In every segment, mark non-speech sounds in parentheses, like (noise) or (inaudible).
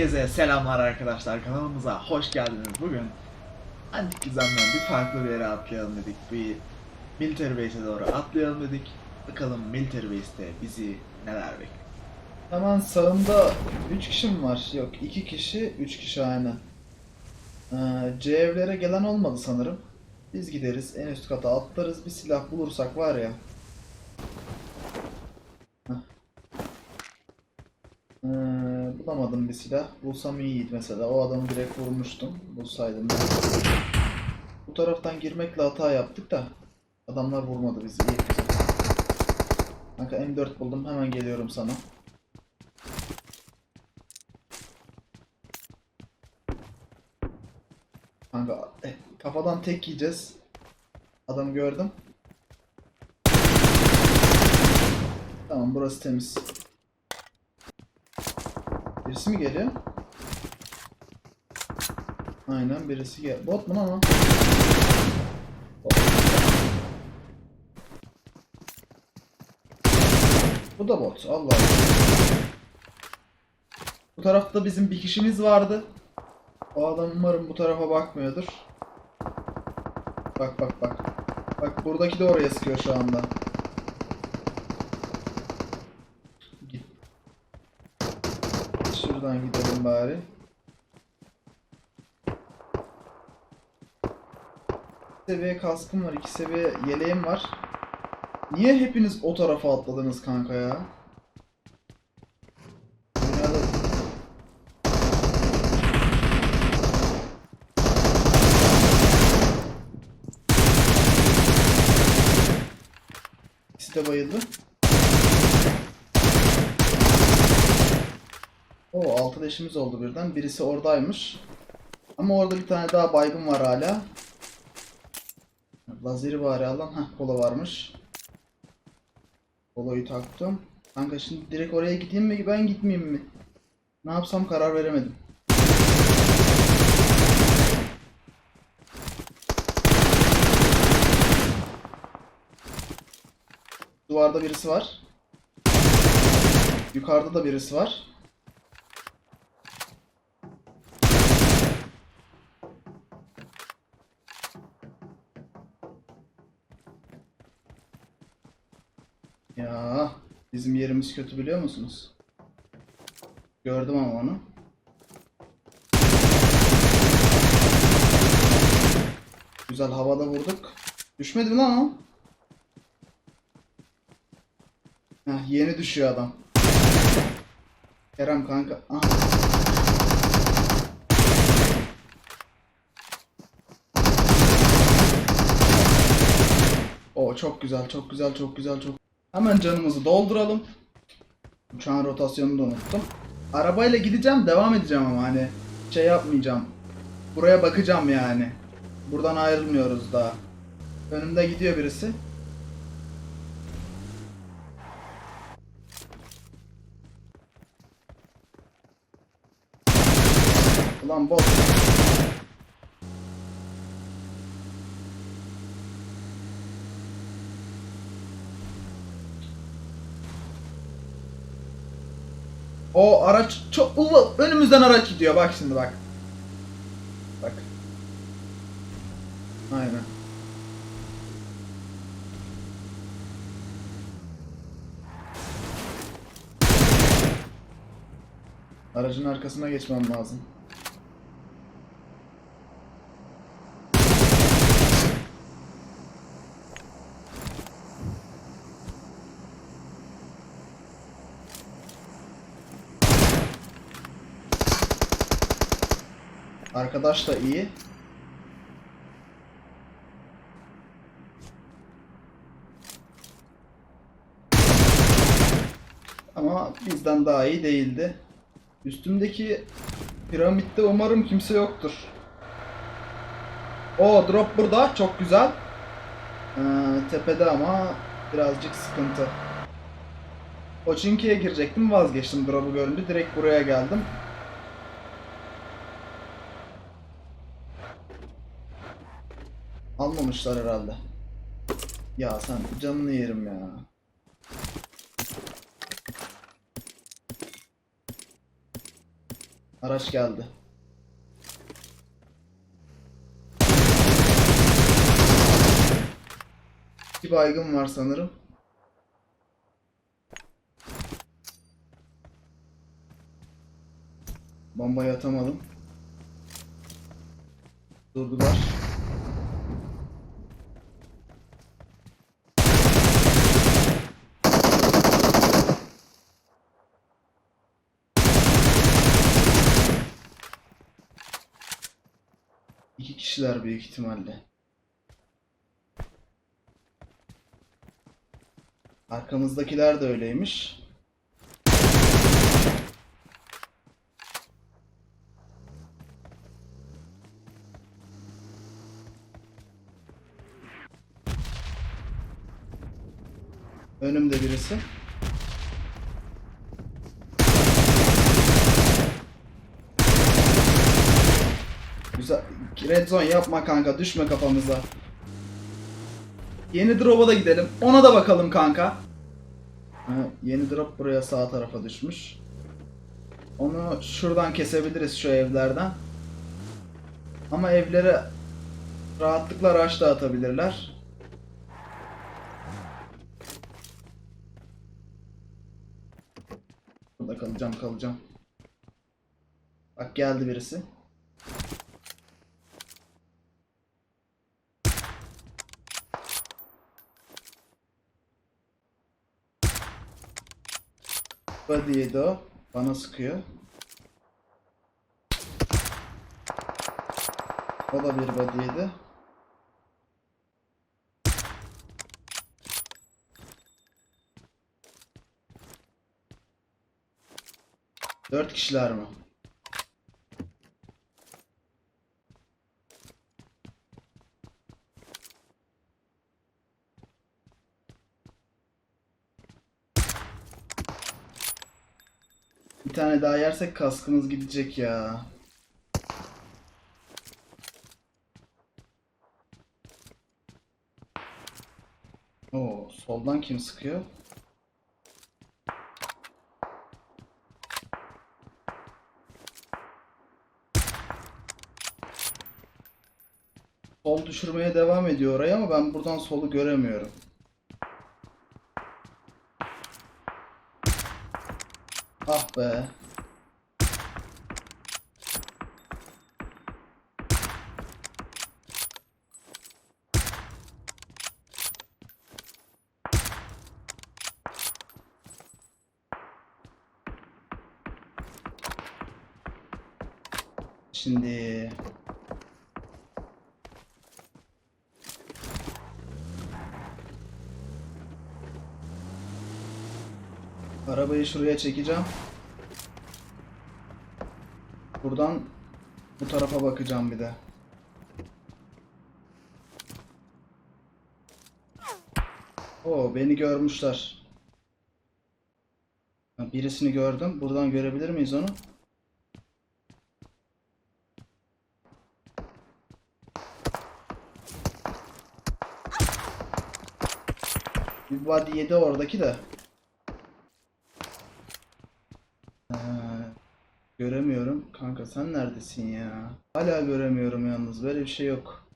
Herkese selamlar arkadaşlar kanalımıza hoş geldiniz. Bugün Antik Gizem'den bir farklı bir yere atlayalım dedik. Bir Military Base'e doğru atlayalım dedik. Bakalım Military Base'te bizi neler bekliyor. Hemen sağımda 3 kişi mi var? Yok 2 kişi, 3 kişi aynı. Ee, C evlere gelen olmadı sanırım. Biz gideriz en üst kata atlarız bir silah bulursak var ya. Heh. Ee, bulamadım bir silah. Bulsam iyiydi mesela. O adamı direkt vurmuştum. Bulsaydım. Bu taraftan girmekle hata yaptık da. Adamlar vurmadı bizi. İyi. Kanka M4 buldum. Hemen geliyorum sana. Kanka eh, kafadan tek yiyeceğiz. Adamı gördüm. Tamam burası temiz. Birisi mi geliyor? Aynen birisi gel. Bot mu lan. Bu da bot. Allah Allah. Bu tarafta bizim bir kişimiz vardı. O adam umarım bu tarafa bakmıyordur. Bak bak bak. Bak buradaki de oraya sıkıyor şu anda. Şuradan gidelim bari. İki seviye kaskım var, iki seviye yeleğim var. Niye hepiniz o tarafa atladınız kanka ya? İkisi de bayıldı. O altı leşimiz oldu birden. Birisi oradaymış. Ama orada bir tane daha baygın var hala. Lazeri bari alan. Heh kola varmış. Kolayı taktım. Kanka şimdi direkt oraya gideyim mi ben gitmeyeyim mi? Ne yapsam karar veremedim. Duvarda birisi var. Yukarıda da birisi var. Ya bizim yerimiz kötü biliyor musunuz? Gördüm ama onu. Güzel havada vurduk. Düşmedi mi lan o? Heh, yeni düşüyor adam. Kerem kanka. Ah. O çok güzel, çok güzel, çok güzel, çok. Hemen canımızı dolduralım. Uçağın rotasyonunu da unuttum. Arabayla gideceğim, devam edeceğim ama hani şey yapmayacağım. Buraya bakacağım yani. Buradan ayrılmıyoruz daha. Önümde gidiyor birisi. Ulan bot. O araç çok Ulan önümüzden araç gidiyor bak şimdi bak. Bak. Aynen. Aracın arkasına geçmem lazım. Arkadaş da iyi. Ama bizden daha iyi değildi. Üstümdeki piramitte umarım kimse yoktur. O drop burada çok güzel. Ee, tepede ama birazcık sıkıntı. Pochinki'ye girecektim vazgeçtim drop'u görünce direkt buraya geldim. Almamışlar herhalde. Ya sen canını yerim ya. Araç geldi. Bir baygın var sanırım. Bombayı atamadım. Durdular. İki kişiler büyük ihtimalle. Arkamızdakiler de öyleymiş. Önümde birisi. Güzel. Red zone yapma kanka. Düşme kafamıza. Yeni drop'a da gidelim. Ona da bakalım kanka. Ha, yeni drop buraya sağ tarafa düşmüş. Onu şuradan kesebiliriz şu evlerden. Ama evlere rahatlıkla rush da atabilirler. Burada kalacağım kalacağım. Bak geldi birisi. Body'ydi o. Bana sıkıyor. O da bir body'ydi. Dört kişiler mi? Bir tane daha yersek kaskımız gidecek ya. Oo, soldan kim sıkıyor? Sol düşürmeye devam ediyor oraya ama ben buradan solu göremiyorum. Ah be. Şimdi arabayı şuraya çekeceğim. Buradan bu tarafa bakacağım bir de. Oo beni görmüşler. Birisini gördüm. Buradan görebilir miyiz onu? Bir body yedi oradaki de. Ha, göremiyorum. Kanka sen neredesin ya? Hala göremiyorum yalnız. Böyle bir şey yok.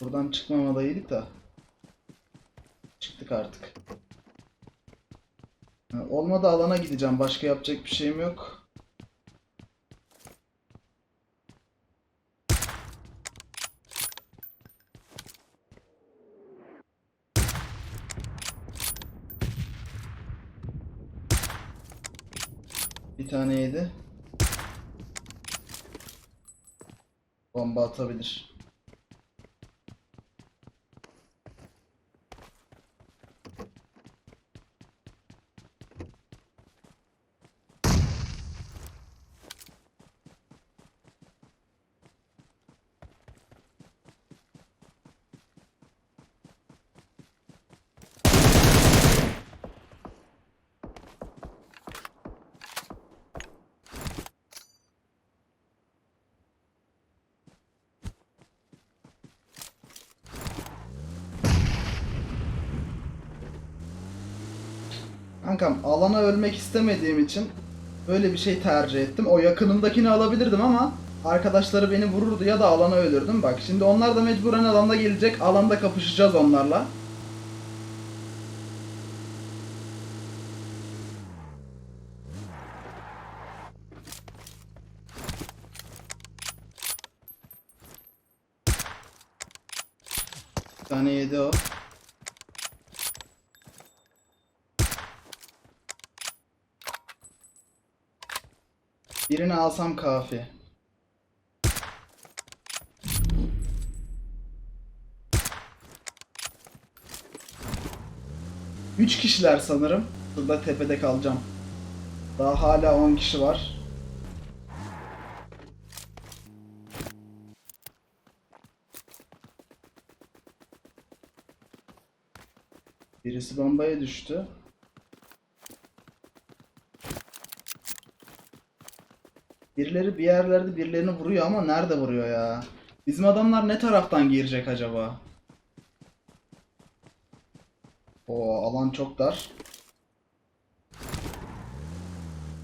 Buradan çıkmamalıydık da. Çıktık artık. Olmadı alana gideceğim. Başka yapacak bir şeyim yok. Bir tane yedi. Bomba atabilir. Kankam alana ölmek istemediğim için böyle bir şey tercih ettim. O yakınımdakini alabilirdim ama arkadaşları beni vururdu ya da alana ölürdüm. Bak şimdi onlar da mecburen alanda gelecek. Alanda kapışacağız onlarla. Bir tane yedi o. Birini alsam kafi. Üç kişiler sanırım. Burada tepede kalacağım. Daha hala 10 kişi var. Birisi bombaya düştü. Birileri bir yerlerde birilerini vuruyor ama nerede vuruyor ya? Bizim adamlar ne taraftan girecek acaba? O alan çok dar.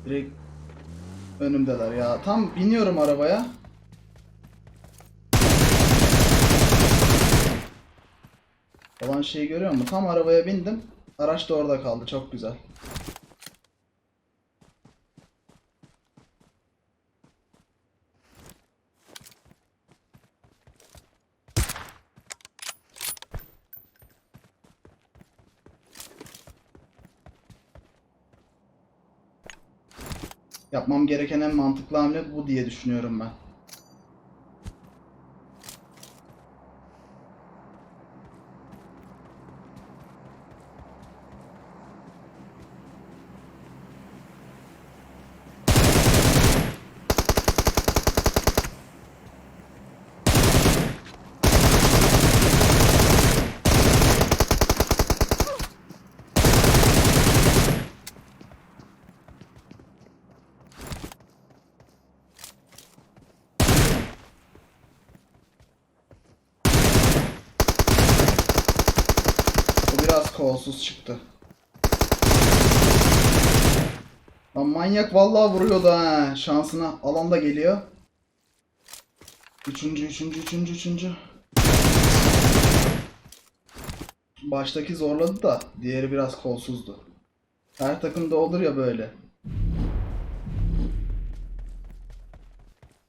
Direkt önümdeler ya. Tam biniyorum arabaya. Olan şeyi görüyor musun? Tam arabaya bindim. Araç da orada kaldı. Çok güzel. Yapmam gereken en mantıklı hamle bu diye düşünüyorum ben. Bu biraz kolsuz çıktı. Lan manyak vallahi vuruyordu ha. Şansına alanda geliyor. Üçüncü, üçüncü, üçüncü, üçüncü. Baştaki zorladı da diğeri biraz kolsuzdu. Her takımda olur ya böyle.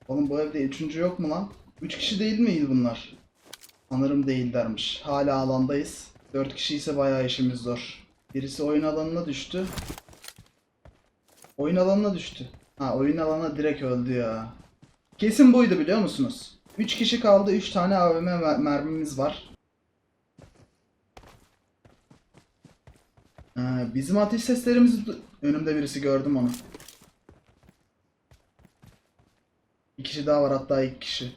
Oğlum bu evde üçüncü yok mu lan? Üç kişi değil miydi bunlar? Sanırım değillermiş. Hala alandayız. 4 kişi ise bayağı işimiz zor. Birisi oyun alanına düştü. Oyun alanına düştü. Ha oyun alanına direkt öldü ya. Kesin buydu biliyor musunuz? 3 kişi kaldı. 3 tane AVM mer- mermimiz var. Ha, bizim ateş seslerimizi du- önümde birisi gördüm onu. Bir kişi daha var hatta iki kişi.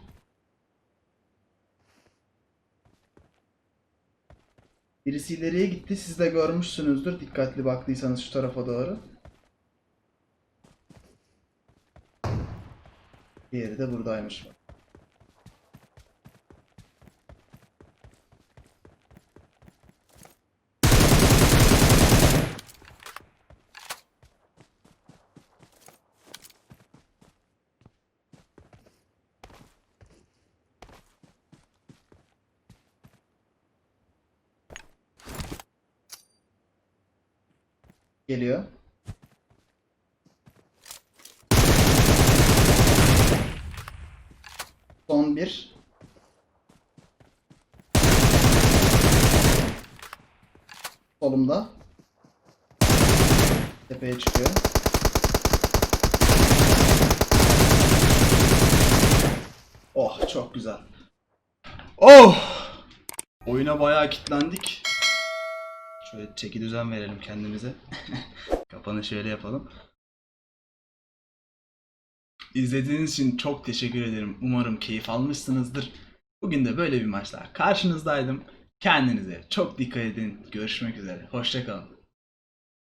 Birisi ileriye gitti. Siz de görmüşsünüzdür. Dikkatli baktıysanız şu tarafa doğru. Diğeri de buradaymış. Geliyor. Son bir. Solumda. Tepeye çıkıyor. Oh çok güzel. Oh! Oyuna bayağı kilitlendik. Şöyle çeki düzen verelim kendimize. (laughs) Kapanı şöyle yapalım. İzlediğiniz için çok teşekkür ederim. Umarım keyif almışsınızdır. Bugün de böyle bir maçla karşınızdaydım. Kendinize çok dikkat edin. Görüşmek üzere. Hoşçakalın.